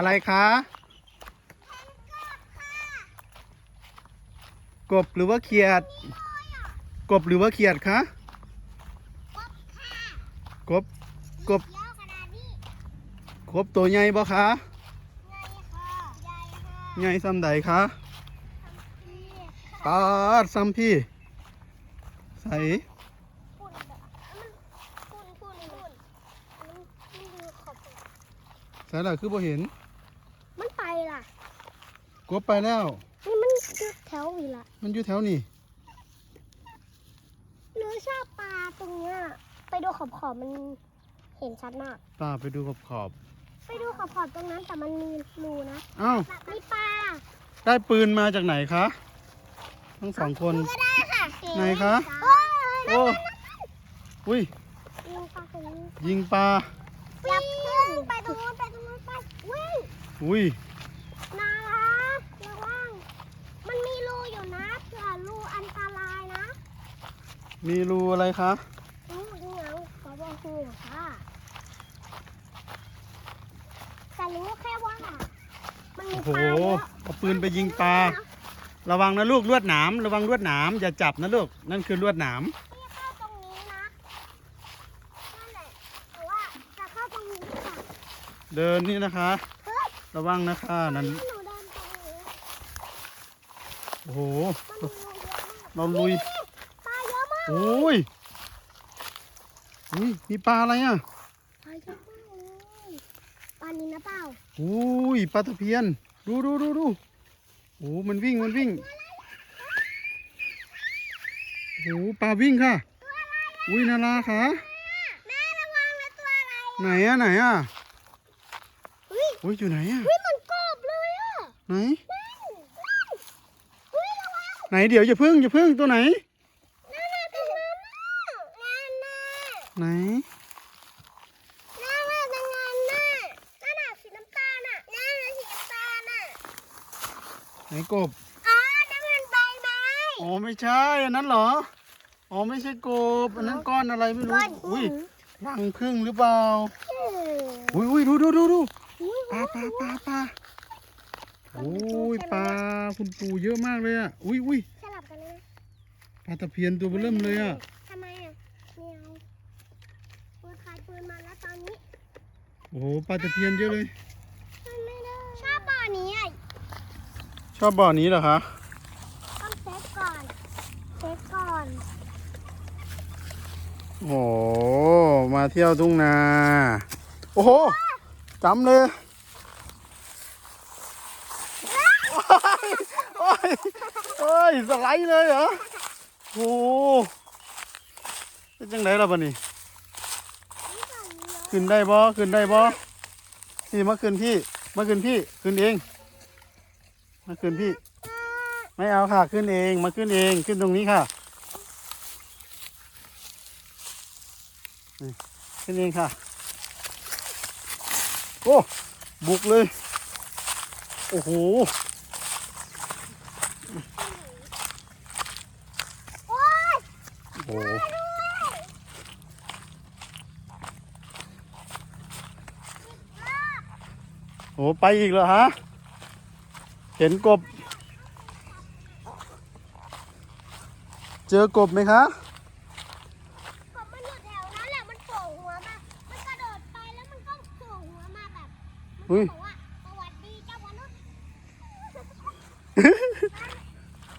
อะไรคะกบหรือว่าเขียด กบหรือว่าเขียดคะกบกบเยอะขนาดนี้กบตัวใหญ่บ่คะไงค่ะใหญ่ค่ะใหญ่ซ้ำใดคะพี่ปาดซ้ำพี่ ใส่ฝุ่นแบบมันฝุ่นฝุ่นฝุ่นมันมันดูขอบใส่ละคือบ่เห็นมันไปล่ะ กบไปแล้ว นี่มันอยู่แถวอีละมันอยู่แถวนี้หนูชอบปลาตรงเนี้ยไปดูขอบขอบๆมันเห็นชัดมาก ตาไปดูขอบขอบไปดูขอบขอบๆตรงนั้นแต่มันมีรูนะๆอ้าวมีปลาได้ปืนมาจากไหนคะทั้งสองคนก็ได้ค่ะไหนคะโอ้ยโอ้อุ้ยยิงปลาตรงนี้ยิงปลาอย่าพึ่งไปตรงนู้นไปตรงนู้นไปวิ่งอุ้ย นารักระวัง มันมีรูอยู่นะเผื่อรูอันตรายนะ มีรูอะไรคะรูนี่เอาขอบอกคือค่ะแต่รู้แค่ว่า มันมีโอ้โหปลาเยอะเอาปืนไปยิงปลา ระวังนะลูกลวดหนามระวังลวดหนามอย่าจับนะลูก นั่นคือลวดหนามพี่เข้าตรงนี้นะนั่นแหละแต่ว่าจะเข้าตรงนี้ค่ะเดินนี่นะคะ เฮ้ยระวังนะคะนั่นหนูเดินตรงนี้โอ้โหมันมีรูเยอะมากเราลุย โอ้ยอุ้ยมีปลาอะไรอะปลาเยอะมากเลยปลานี้นะเปล่าอุ้ยปลาตะเพียน ดูดูดูดูโอ้มันวิ่งมันวิ่งโอ้ปลาวิ่งค่ะ อุ้ยนาราค่ะแม่ระวังนะตัวอะไรไหนอะไหนอะเฮ้ยอุ้ยอยู่ไหนอะเฮ้ยเหมือนกบเลยอะไหนนั่นนั่นเฮ้ยระวังไหนเดี๋ยวอย่าพึ่งอย่าพึ่งตัวไหนนั่นน่ะตรงนั้นน่ะนั่นน่ะ ไหนนั่นน่ะตรงนั้นน่ะนั่นน่ะสีน้ำตาลน่ะนั่นน่ะสีน้ำตาลน่ะไหนกบอ๋อนั่นมันใบไม้อ๋อไม่ใช่อันนั้นเหรออ๋อไม่ใช่กบอันนั้นก้อนอะไรไม่รู้อุ้ยรังพึ่งหรือเปล่าเอออุ้ยอุ้ยดูดูดูดูอุ๊ยปลาปลาปลาปลาโอ้ยปลาคุณปู่เยอะมากเลยอะอุ้ยอุ้ยสลับกันเลยนะปลาตะเพียนตัวเบอเริ่มเลยอะทำไมอะไม่เอาปืนใครปืนมาแล้วตอนนี้ โอ้โหปลาตะเพียนเยอะเลยมันไม่ได้ชอบบ่อนี้อะชอบบ่อนี้เหรอคะต้องเซตก่อนเซตก่อนโอ้โหมาเที่ยวทุ่งนา โอ้โหจำเลยโอ้ยโอ้ยสไลด์เลยเหรอโอ้โหเป็นจังไดล่ะบัดนี้นี่ก่อนเยอะ ขึ้นได้บ่ขึ้นได้บ่พี่มาขึ้นพี่ มาขึ้นพี่ขึ้นเอง มาขึ้นพี่ ไม่เอาค่ะขึ้นเอง มาขึ้นเองขึ้นตรงนี้ค่ะนี่ขึ้นเองค่ะ โอ้บุกเลย โอ้โหโอ๊ย โอ้โหโอ้ไปอีกเหรอฮะ เห็นกบ เจอกบไหมคะผมมันอยู่แถวนั้นแหละมันโผล่หัวมา มันกระโดดไปแล้วมันก็โผล่หัวมาแบบมันอุ้ยก็บอกว่าสวัสดีเจ้ามนุษย์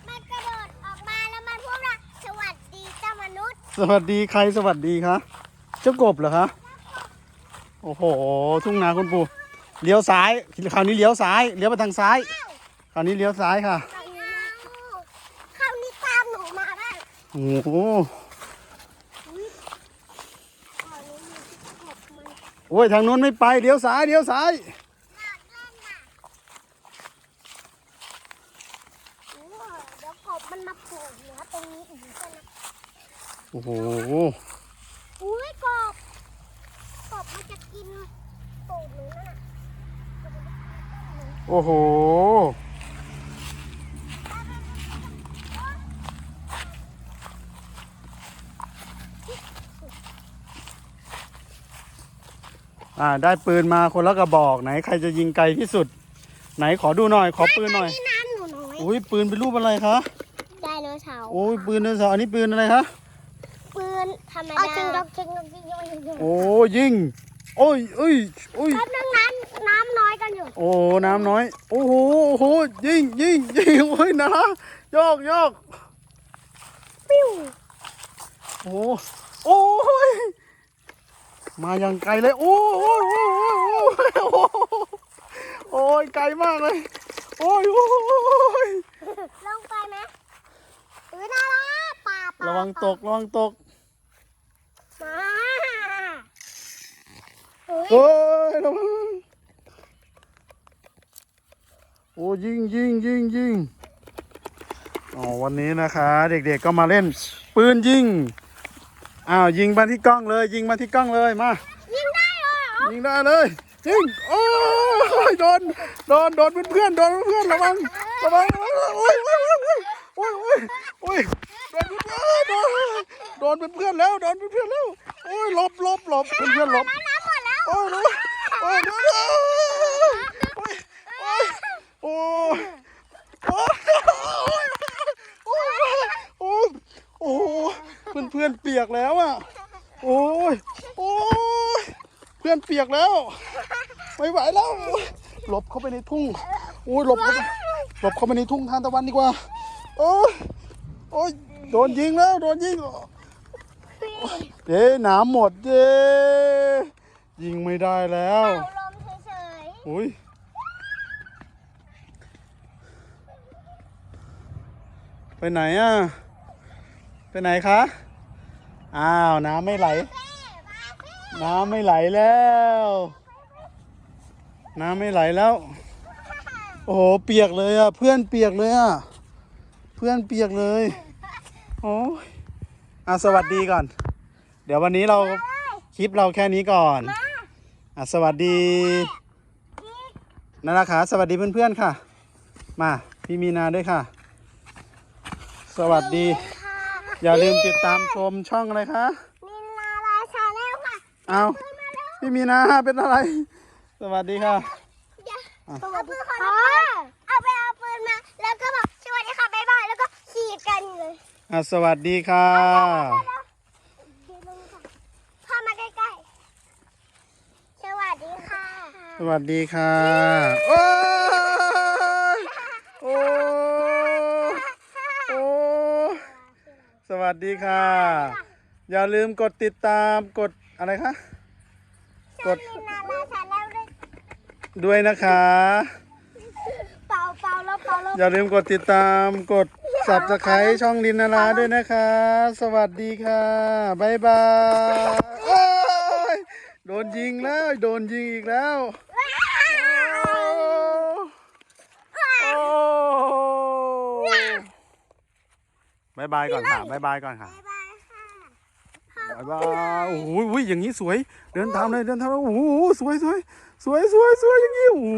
มันกระโดดออกมาแล้วมันพูดว่าสวัสดีเจ้ามนุษย์สวัสดีใครสวัสดีคะ เจ้ากบเหรอคะ โอ้โห ทุ่งนาคุณปู่ เลี้ยวซ้ายคราวนี้เลี้ยวซ้ายเลี้ยวไปทางซ้ายคราวนี้เลี้ยวซ้ายค่ะเอาคราวนี้ตามหนูมาบ้างโอ้โหอุ๊ยก่อนนี้มีที่กบมันโอ้ยทางนู้นไม่ไปเลี้ยวซ้ายเลี้ยวซ้ายน่าเล่นน่ะโอ้เดี๋ยวกบมันมาโผล่หัวตรงนี้อีกใช่ไหมโอ้โหอุ้ยกบกบมันจะกินตูดหนูนั่นน่ะ โอ้โหออ่า ได้ปืนมาคนละกระบอกไหนใครจะยิงไกลที่สุด ไหนขอดูหน่อย ขอปืนหน่อยนี่น้ำหนูน้อยอุ้ยปืนเป็นรูปอะไรคะไดโนเสาร์โอ้ยปืนไดโนเสาร์อันนี้ปืนอะไรคะปืนธรรมดาจริงดอกจริงดอกจริงดอกจริงโอ้ยิง โอ้ยเอ้ยโอ้ย แป๊บนึงน้ำน้ำน้อยกันอยู่โอ้ น้ำน้อย โอ้โห โอ้โห ยิงยิงยิงโอ้ยนะโยกโยกปิ้วโอ้โอ้ย มาอย่างไกลเลย โอ้โอ้โอ้โอ้โอ้โอ้ยไกลมากเลย โอ้ยโอ้ยลงไปไหมเออน่ารักป่าป่าระวังตก ระวังตก มาเฮ้ย โอ้ยระวังโอ้ยิงยิงยิงยิงอ๋อวันนี้นะคะ เด็กๆก็มาเล่น ปืนยิงอ้าวยิงมาที่กล้องเลย ยิงมาที่กล้องเลยมา ยิงได้เลยเหรอยิงได้เลยยิงโอ้ยโดนโดนโดนเพื่อนๆโดนเพื่อนๆระวังระวังระวังโอ้ยโอ้ยโอ้ยโอ้ยโอ้ยโดนเพื่อนๆโดนโดนเพื่อนๆแล้วโดนเพื่อนๆแล้วโอ้ยหลบหลบหลบเพื่อนๆหลบ โอ้ยโอ้ยโอ้ยโอ้ยโอ้ยโอ้ยโอ้โอ้โอ้เพื่อนเพื่อนเปียกแล้วอะโอ้ยโอ้ยเพื่อนเปียกแล้วไม่ไหวแล้วหลบเข้าไปในทุ่งโอ้ยหลบเขาหลบเข้าไปในทุ่งทานตะวันดีกว่า โอ้ยโอ้ยโดนยิงแล้วโดนยิงเย้หนามหมดเย้ ยิงไม่ได้แล้วเอาลมเฉยอุ้ยไปไหนอะ ไปไหนคะ อ้าวน้ำไม่ไหล น้ำไม่ไหลแล้ว น้ำไม่ไหลแล้ว โอ้โหเปียกเลยอะ เพื่อนเปียกเลยอะ เพื่อนเปียกเลย โอ้ยอะสวัสดีก่อน เดี๋ยววันนี้เราคลิปเราแค่นี้ก่อน อะสวัสดีนาราขาสวัสดีเพื่อนๆค่ะ มาพี่มีนาด้วยค่ะ สวัสดีๆค่ะอย่าลืมติดตามชมช่องอะไรคะนินนาราชาแล้วค่ะเอาพี่มีนาเป็นอะไร สวัสดีค่ะเอาปืนเขาเอาไปเอาปืนมา แล้วก็บอกสวัสดีค่ะบ๊ายบายแล้วก็ขี่กันเลยอะสวัสดีค่ะ เข้ามาใกล้ๆ สวัสดีค่ะ สวัสดีค่ะโอ้ยโอ้โอ้สวัสดีค่ะ อย่าลืมกดติดตามกดอะไรคะ กดนินนาราชาแล้วด้วยด้วยนะคะ เป่าเป่าแล้วเป่าแล้วอย่าลืมกดติดตามกด subscribe ช่องลินนาราด้วยนะคะ สวัสดีค่ะบ๊ายบายโอ้ยโดนยิงแล้ว โดนยิงอีกแล้ว โอ้โอ้ บ๊ายบายก่อนค่ะบ๊ายบายก่อนค่ะบ๊ายบายค่ะบ๊ายบายโอ้โหอุ๊ยอย่างนี้สวย เดินตามเลยเดินตามเลยโอ้โหสวยสวยสวยสวยสวยอย่างนี้โอ้โห